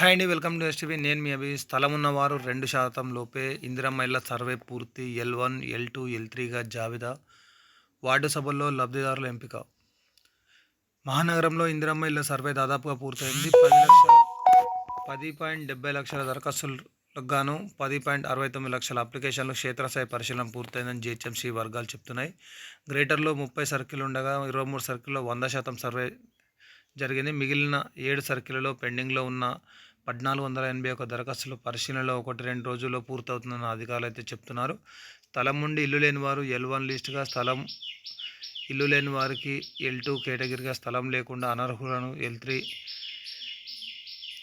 Hi అండి welcome to STV నేను మీ అభి స్థలం ఉన్నవారు రెండు శాతం లోపే. ఇందిరమ్మ ఇళ్ళ సర్వే పూర్తి. L one L two L త్రీగా జాబితా. వార్డు సభల్లో లబ్ధిదారుల ఎంపిక. మహానగరంలో ఇందిరమ్మ ఇళ్ళ సర్వే దాదాపుగా పూర్తయింది. పది లక్షల పది పాయింట్ డెబ్బై లక్షల దరఖాస్తులకు గాను పది పాయింట్ అరవై తొమ్మిది లక్షల అప్లికేషన్లు క్షేత్రస్థాయి పరిశీలన పూర్తయిందని జిహెచ్ఎంసీ వర్గాలు చెప్తున్నాయి. గ్రేటర్లో ముప్పై సర్కిల్ ఉండగా ఇరవై మూడు సర్కిల్లో వంద శాతం సర్వే జరిగింది. మిగిలిన ఏడు సర్కిల్లో పెండింగ్లో ఉన్న పద్నాలుగు వందల ఎనభై ఒక దరఖాస్తులు పరిశీలనలో ఒకటి రెండు రోజుల్లో పూర్తవుతుందని అధికారులు అయితే చెప్తున్నారు. స్థలం నుండి ఇల్లు లేని వారు ఎల్ వన్ లిస్టుగా స్థలం ఇల్లు లేని వారికి ఎల్ టూ కేటగిరీగా స్థలం లేకుండా అనర్హులను ఎల్ త్రీ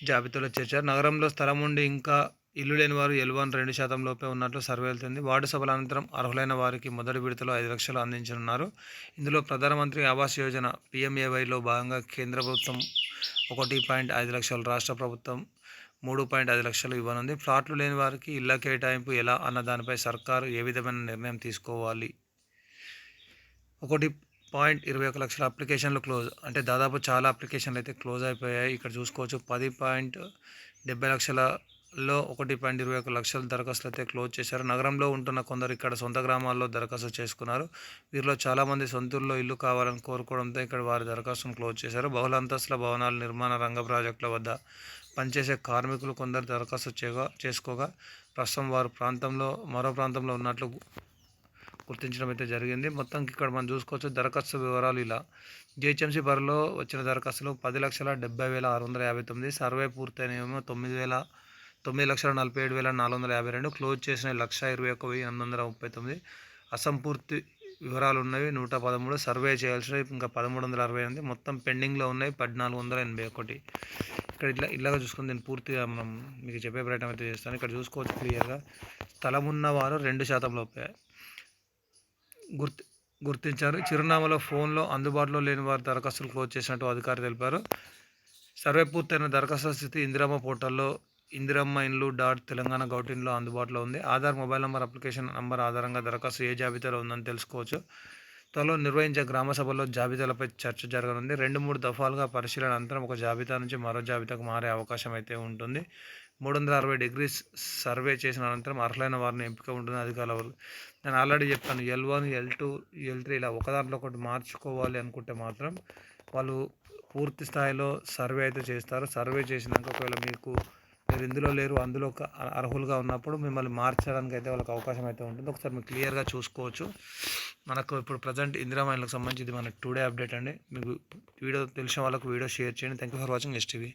జాబితాలో చేర్చారు. నగరంలో స్థలం ఉండి ఇంకా ఇల్లు లేని వారు ఎల్ వన్ రెండు శాతం లోపే ఉన్నట్లు సర్వే వెళ్తుంది. వార్డు సభల అనంతరం అర్హులైన వారికి మొదటి విడతలో ఐదు లక్షలు అందించనున్నారు. ఇందులో ప్రధానమంత్రి ఆవాస్ యోజన పిఎంఏవైలో భాగంగా కేంద్ర ప్రభుత్వం ఒకటి పాయింట్ ఐదు లక్షలు రాష్ట్ర ప్రభుత్వం మూడు పాయింట్ ఐదు లక్షలు ఇవ్వనుంది. ఫ్లాట్లు లేని వారికి ఇళ్ళ కేటాయింపు ఎలా అన్న దానిపై సర్కారు ఏ విధమైన నిర్ణయం తీసుకోవాలి? ఒకటి పాయింట్ ఇరవై ఒక లక్షల అప్లికేషన్లు క్లోజ్ అంటే దాదాపు చాలా అప్లికేషన్లు అయితే క్లోజ్ అయిపోయాయి. ఇక్కడ చూసుకోవచ్చు పది పాయింట్ డెబ్బై లో ఒకటి పాయింట్ ఇరవై ఒక లక్షల దరఖాస్తులు అయితే క్లోజ్ చేశారు. నగరంలో ఉంటున్న కొందరు ఇక్కడ సొంత గ్రామాల్లో దరఖాస్తు చేసుకున్నారు. వీరిలో చాలామంది సొంతూరులో ఇల్లు కావాలని కోరుకోవడంతో ఇక్కడ వారి దరఖాస్తును క్లోజ్ చేశారు. బహుళ అంతస్తుల భవనాల నిర్మాణ రంగ ప్రాజెక్టుల వద్ద పనిచేసే కార్మికులు కొందరు దరఖాస్తు చేయగా చేసుకోగా ప్రస్తుతం వారు ప్రాంతంలో మరో ప్రాంతంలో ఉన్నట్లు గుర్తించడం అయితే జరిగింది. మొత్తం ఇక్కడ మనం చూసుకోవచ్చు దరఖాస్తు వివరాలు ఇలా. జిహెచ్ఎంసీ బరిలో వచ్చిన దరఖాస్తులు పది లక్షల డెబ్బై వేల ఆరు వందల యాభై తొమ్మిది సర్వే పూర్తయినేమో తొమ్మిది వేల తొమ్మిది లక్షల నలభై ఏడు వేల నాలుగు వందల యాభై రెండు క్లోజ్ చేసిన లక్ష ఇరవై ఒక్క వెయ్యి ఎనిమిది వందల ముప్పై తొమ్మిది. అసంపూర్తి వివరాలు ఉన్నవి నూట పదమూడు. సర్వే చేయాల్సినవి ఇంకా పదమూడు వందల అరవై ఎనిమిది. మొత్తం పెండింగ్లో ఉన్నాయి పద్నాలుగు వందల ఎనభై ఒకటి. ఇక్కడ ఇట్లా ఇలాగ చూసుకుని దీన్ని పూర్తిగా మనం మీకు చెప్పే ప్రయత్నం అయితే చేస్తాను. ఇక్కడ చూసుకోవచ్చు క్లియర్గా. స్థలం ఉన్నవారు రెండు శాతం లోపే. గుర్తి గుర్తించారు. చిరునామాలో ఫోన్లో అందుబాటులో లేని వారి దరఖాస్తులు క్లోజ్ చేసినట్టు అధికారి తెలిపారు. సర్వే పూర్తయిన దరఖాస్తు స్థితి ఇందిరామ పోర్టల్లో ఇందిరమ్మ ఇండ్లు డాట్ తెలంగాణ గౌటిన్లో అందుబాటులో ఉంది. Aadhaar mobile number application number ఆధారంగా దరఖాస్తు ఏ జాబితాలో ఉందని తెలుసుకోవచ్చు. త్వరలో నిర్వహించే గ్రామ సభల్లో జాబితాలపై చర్చ జరగనుంది. రెండు మూడు దఫాలుగా పరిశీలన అనంతరం ఒక జాబితా నుంచి మరో జాబితాకు మారే అవకాశం అయితే ఉంటుంది. మూడు వందల అరవై డిగ్రీస్ సర్వే చేసిన అనంతరం అర్హులైన వారిని ఎంపిక ఉంటుంది అధికారుల నేను ఆల్రెడీ చెప్పాను L one L two L three ఇలా ఒకదాంట్లో ఒకటి మార్చుకోవాలి అనుకుంటే మాత్రం వాళ్ళు పూర్తి స్థాయిలో సర్వే అయితే చేస్తారు. సర్వే చేసినాక ఒకవేళ మీకు మీరు ఇందులో లేరు అందులో అర్హులుగా ఉన్నప్పుడు మిమ్మల్ని మార్చడానికి అయితే వాళ్ళకి అవకాశం అయితే ఉంటుంది. ఒకసారి మీరు క్లియర్గా చూసుకోవచ్చు. మనకు ఇప్పుడు ప్రజెంట్ ఇందిరా సంబంధించి ఇది మన టుడే అప్డేట్ అండి. మీకు వీడియో తెలిసిన వాళ్ళకు వీడియో షేర్ చేయండి. Thank you for watching STV